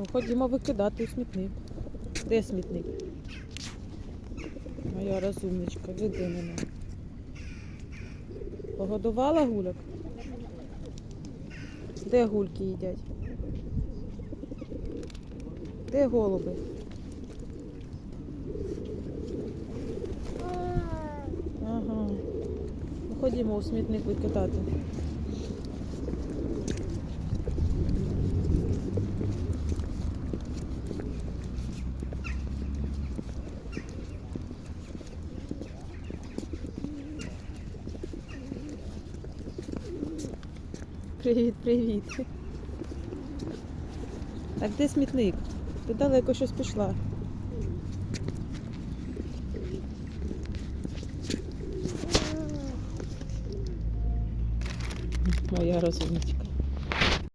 Ну, ходімо викидати у смітник. Де смітник? Моя розумничка, веди мене. Погодувала гуляк? Де гульки їдять? Де голуби? Ага. Ну, ходімо у смітник викидати. Привіт, привіт. Так де смітник? Ти далеко щось пішла. Моя розумничка.